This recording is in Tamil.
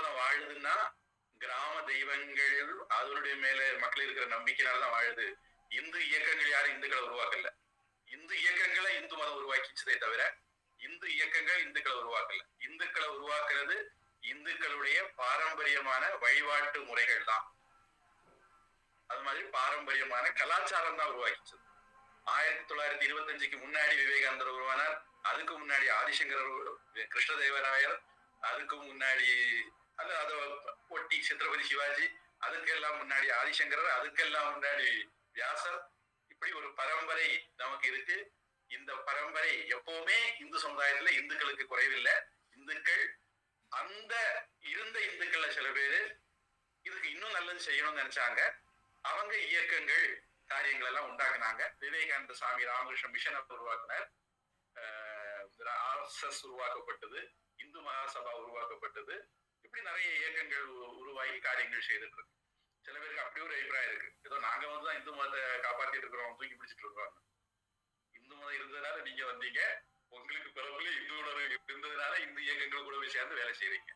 மதம் வாழுதுன்னா கிராம தெய்வங்கள் அதனுடைய மேல மக்கள் இருக்கிற நம்பிக்கையினாலதான் வாழுது. இந்து இயக்கங்கள் யாரும் இந்துக்களை உருவாக்கல. இந்து இயக்கங்களை இந்து மதம் உருவாக்கிச்சதே தவிர இந்து இயக்கங்கள் இந்துக்களை உருவாக்கல. இந்துக்களை உருவாக்குறது இந்துக்களுடைய பாரம்பரியமான வழிபாட்டு முறைகள் தான். அது மாதிரி பாரம்பரியமான கலாச்சாரம் தான் உருவாக்கிச்சது. ஆயிரத்தி தொள்ளாயிரத்தி இருபத்தஞ்சுக்கு முன்னாடி விவேகானந்தர் உருவானார். அதுக்கு முன்னாடி ஆதிசங்கர் கிருஷ்ணதேவராயர். அதுக்கு முன்னாடி சித்ரபதி சிவாஜி அதுக்கெல்லாம் முன்னாடி ஆதிசங்கரர் அதுக்கெல்லாம் முன்னாடி வியாசர். இப்படி ஒரு பரம்பரை நமக்கு இருக்கு. இந்த பரம்பரை எப்பவுமே இந்து சமுதாயத்துல இந்துக்களுக்கு குறைவில்லை. இந்துக்கள் அந்த இருந்த இந்துக்கள்ல சில பேரு இதுக்கு இன்னும் நல்லது செய்யணும்னு நினைச்சாங்க. அவங்க இயக்கங்கள் காரியங்கள் எல்லாம் உண்டாக்குனாங்க. விவேகானந்த சாமி ராமகிருஷ்ண மிஷனை உருவாக்குனார். ஆர்எஸ்எஸ் உருவாக்கப்பட்டது. இந்து மகாசபா உருவாக்கப்பட்டது. இப்படி நிறைய இயக்கங்கள் உருவாகி காரியங்கள் செய்துட்டு இருக்கு. சில பேருக்கு அப்படி ஒரு அபிப்பிராயம் இருக்கு. ஏதோ நாங்க வந்து தான் இந்து மதத்தை காப்பாத்திட்டு இருக்கிறோம் தூக்கி பிடிச்சிட்டு இருக்கோம் இந்து மதம் இருந்ததுனால நீங்க வந்தீங்க. உங்களுக்கு பிறப்புல இந்து உணர்வு இருந்ததுனால இந்து இயக்கங்கள் கூட போய் சேர்ந்து வேலை செய்யறீங்க